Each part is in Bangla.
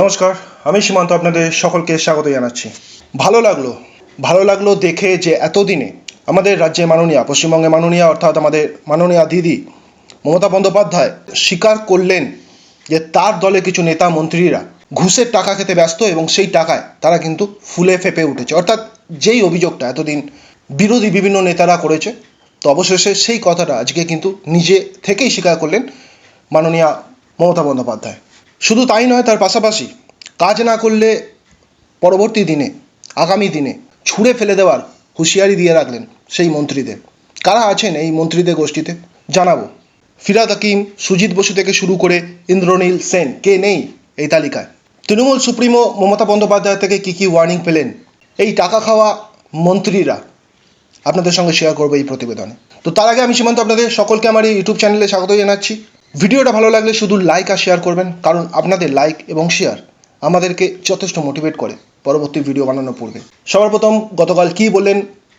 নমস্কার, আমি সীমান্ত আপনাদের সকলকে স্বাগত জানাচ্ছি। ভালো লাগল ভালো লাগল দেখে যে এতদিনে আমাদের রাজ্যে মাননীয়া, পশ্চিমবঙ্গে মাননীয়া অর্থাৎ আমাদের মাননীয়া দিদি মমতা বন্দ্যোপাধ্যায় স্বীকার করলেন যে তার দলে কিছু নেতা মন্ত্রীরা ঘুষের টাকা খেতে ব্যস্ত এবং সেই টাকায় তারা কিন্তু ফুলে ফেপে উঠেছে। অর্থাৎ যেই অভিযোগটা এতদিন বিরোধী বিভিন্ন নেতারা করেছে, তো অবশেষে সেই কথাটা আজকে কিন্তু নিজে থেকেই স্বীকার করলেন মাননীয়া মমতা বন্দ্যোপাধ্যায়। শুধু তাই নয়, তার পাশাপাশি কাজ না করলে পরবর্তী দিনে, আগামী দিনে ছুঁড়ে ফেলে দেওয়ার হুঁশিয়ারি দিয়ে রাখলেন সেই মন্ত্রীদের। কারা আছেন এই মন্ত্রীদের গোষ্ঠীতে? জানাব। ফিরাদ হাকিম, সুজিত বসু থেকে শুরু করে ইন্দ্রনীল সেন, কে নেই এই তালিকায়? তৃণমূল সুপ্রিমো মমতা বন্দ্যোপাধ্যায় থেকে কী কী ওয়ার্নিং পেলেন? এই টাকা খাওয়া মন্ত্রীরা আপনাদের সঙ্গে শেয়ার করব এই প্রতিবেদনে। তো তার আগে আমি সীমান্ত আপনাদের সকলকে আমার এই ইউটিউব চ্যানেলে স্বাগত জানাচ্ছি। ভিডিওটা ভালো লাগলে শুধু লাইক আর শেয়ার করবেন, কারণ আপনাদের লাইক এবং শেয়ার আমাদেরকে যথেষ্ট মোটিভেট করে পরবর্তী ভিডিও বানানোর পূর্বে। সবার প্রথম গতকাল কী বললেন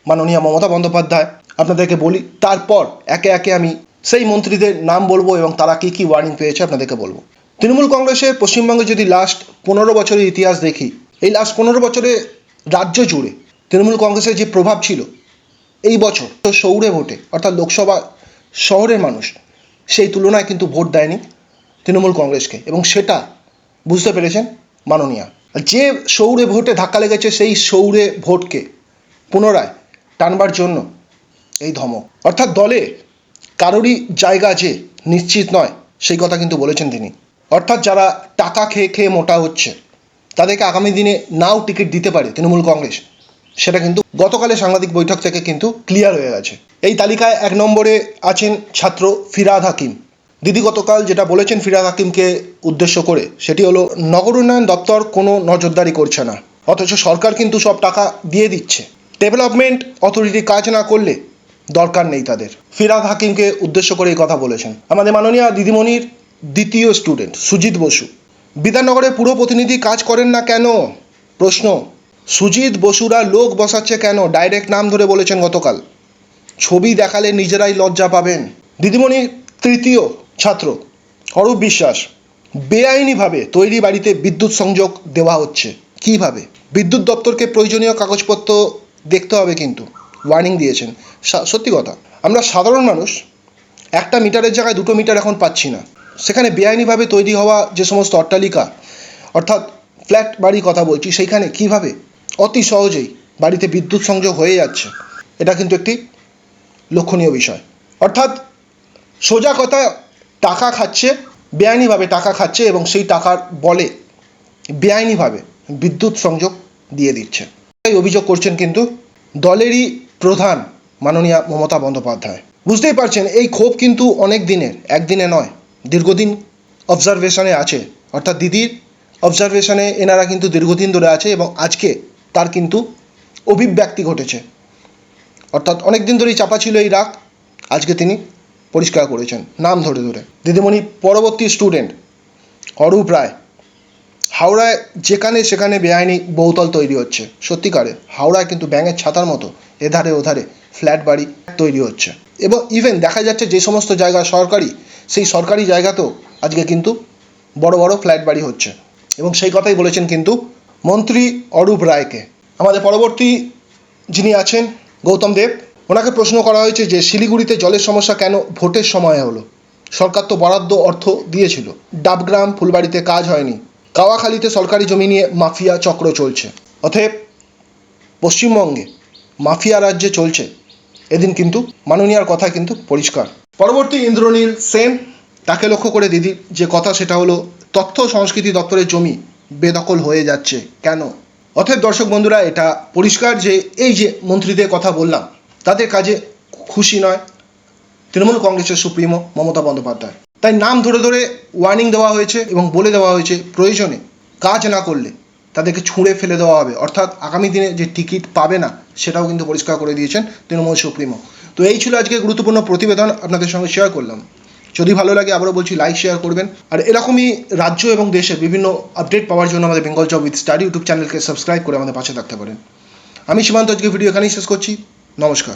মাননীয় মমতা বন্দ্যোপাধ্যায়? আপনাদেরকে বলি, তারপর একে একে আমি সেই মন্ত্রীদের নাম বলব এবং তারা কী কী ওয়ার্নিং পেয়েছে আপনাদেরকে বলব। তৃণমূল কংগ্রেসের পশ্চিমবঙ্গে যদি লাস্ট পনেরো বছরের ইতিহাস দেখি, এই লাস্ট পনেরো বছরে রাজ্য জুড়ে তৃণমূল কংগ্রেসের যে প্রভাব ছিল, এই বছর তো সৌরে ভোটে, অর্থাৎ লোকসভা শহরের মানুষ সেই তুলনায় কিন্তু ভোট দেয়নি তৃণমূল কংগ্রেসকে এবং সেটা বুঝতে পেরেছেন মাননীয়া। যে সৌরে ভোটে ধাক্কা লেগেছে সেই সৌরে ভোটকে পুনরায় টানবার জন্য এই ধমক। অর্থাৎ দলে কারোরই জায়গা যে নিশ্চিত নয়, সেই কথা কিন্তু বলেছেন তিনি। অর্থাৎ যারা টাকা খেয়ে খেয়ে মোটা হচ্ছে, তাদেরকে আগামী দিনে নাও টিকিট দিতে পারে তৃণমূল কংগ্রেস। সেটা কিন্তু গতকালের সাংবাদিক বৈঠক থেকে কিন্তু ক্লিয়ার হয়ে গেছে। এই তালিকায় এক নম্বরে আছেন ছাত্র ফিরাদ হাকিম। দিদি গতকাল যেটা বলেছেন ফিরাদ হাকিমকে উদ্দেশ্য করে, সেটি হলো নগর উন্নয়ন দপ্তর কোনো নজরদারি করছে না। অথচ সরকার কিন্তু সব টাকা দিয়ে দিচ্ছে। ডেভেলপমেন্ট অথরিটি কাজ না করলে দরকার নেই তাদের। ফিরাদ হাকিমকে উদ্দেশ্য করে এই কথা বলেছেন। আমাদের মাননীয় দিদিমণির দ্বিতীয় স্টুডেন্ট সুজিত বসু। বিধাননগরে পুরো প্রতিনিধি কাজ করেন না কেন? প্রশ্ন, সুজিত বসুরা লোক বসাচ্ছে কেন? ডাইরেক্ট নাম ধরে বলেছেন গতকাল। ছবি দেখালে নিজেরাই লজ্জা পাবেন। দিদিমণি তৃতীয় ছাত্র, অরূপ বিশ্বাস। বেআইনিভাবে তৈরি বাড়িতে বিদ্যুৎ সংযোগ দেওয়া হচ্ছে। কীভাবে? বিদ্যুৎ দপ্তরকে প্রয়োজনীয় কাগজপত্র দেখতে হবে কিন্তু। ওয়ার্নিং দিয়েছেন। সত্যি কথা, আমরা সাধারণ মানুষ, একটা মিটারের জায়গায় দুটো মিটার এখন পাচ্ছি না। সেখানে বেআইনিভাবে তৈরি হওয়া যে সমস্ত অট্টালিকা, অর্থাৎ ফ্ল্যাট বাড়ি কথা বলছি, সেইখানে কীভাবে? অতি সহজেই বাড়িতে বিদ্যুৎ সংযোগ হয়ে যাচ্ছে। এটা কিন্তু একটি লক্ষণীয় বিষয়। অর্থাৎ সোজা কথা টাকা খাচ্ছে, বেআইনিভাবে টাকা খাচ্ছে এবং সেই টাকার বলে বেআইনিভাবে বিদ্যুৎ সংযোগ দিয়ে দিচ্ছে। তাই অভিযোগ করছেন কিন্তু দলেরই প্রধান মাননীয়া মমতা বন্দ্যোপাধ্যায়। বুঝতেই পারছেন, এই ক্ষোভ কিন্তু অনেক দিনের, একদিনে নয়, দীর্ঘদিন অবজারভেশনে আছে। অর্থাৎ দিদির অবজারভেশনে এনারা কিন্তু দীর্ঘদিন ধরে আছে এবং আজকে তার কিন্তু অভিব্যক্তি ঘটেছে। অর্থাৎ অনেক দিন ধরেই চাপা ছিল এই রাগ, আজকে তিনি পরিষ্কার করেছেন, নাম ধরে ধরে। দিদিমণি পরবর্তী স্টুডেন্ট অরূপ রায়। হাওড়ায় যেখানে সেখানে বেআইনি বহুতল তৈরি হচ্ছে। সত্যিকারে হাওড়ায় কিন্তু ব্যাঙের ছাতার মতো এধারে ওধারে ফ্ল্যাট বাড়ি তৈরি হচ্ছে। এবং ইভেন দেখা যাচ্ছে যে সমস্ত জায়গা সরকারি, সেই সরকারি জায়গাতেও আজকে কিন্তু বড় বড় ফ্ল্যাট বাড়ি হচ্ছে। এবং সেই কথাই বলেছেন কিন্তু মন্ত্রী অরূপ রায়কে। আমাদের পরবর্তী যিনি আছেন গৌতম দেব, ওনাকে প্রশ্ন করা হয়েছে যে শিলিগুড়িতে জলের সমস্যা কেন ভোটের সময় হলো? সরকার তো বরাদ্দ অর্থ দিয়েছিল। ডাবগ্রাম ফুলবাড়িতে কাজ হয়নি। কাওয়াখালীতে সরকারি জমি নিয়ে মাফিয়া চক্র চলছে। অতএব পশ্চিমবঙ্গে মাফিয়া রাজ্যে চলছে। এদিন কিন্তু মাননীয়ার কথা কিন্তু পরিষ্কার। পরবর্তী ইন্দ্রনীল সেন, তাকে লক্ষ্য করে দিদি, যে কথা সেটা হলো, তথ্য সংস্কৃতি দপ্তরের জমি বেদখল হয়ে যাচ্ছে। কেন? অতএব দর্শক বন্ধুরা, এটা পরিষ্কার যে এই যে মন্ত্রীদের কথা বললাম, তাদের কাজে খুশি নয় তৃণমূল কংগ্রেসের সুপ্রিমো মমতা বন্দ্যোপাধ্যায়। তাই নাম ধরে ধরে ওয়ার্নিং দেওয়া হয়েছে এবং বলে দেওয়া হয়েছে, প্রয়োজনে কাজ না করলে তাদেরকে ছুঁড়ে ফেলে দেওয়া হবে। অর্থাৎ আগামী দিনে যে টিকিট পাবে না, সেটাও কিন্তু পরিষ্কার করে দিয়েছেন তৃণমূল সুপ্রিমো। তো এই ছিল আজকে গুরুত্বপূর্ণ প্রতিবেদন, আপনাদের সঙ্গে শেয়ার করলাম। যদি ভালো লাগে আবারও বলছি লাইক শেয়ার করবেন। আর এরকমই রাজ্য এবং দেশের বিভিন্ন আপডেট পাওয়ার জন্য আমাদের Bengal job with study YouTube চ্যানেলকে সাবস্ক্রাইব করে আমাদের পাশে থাকতে পারেন। আমি সীমান্ত আজকে ভিডিও এখানেই শেষ করছি। নমস্কার।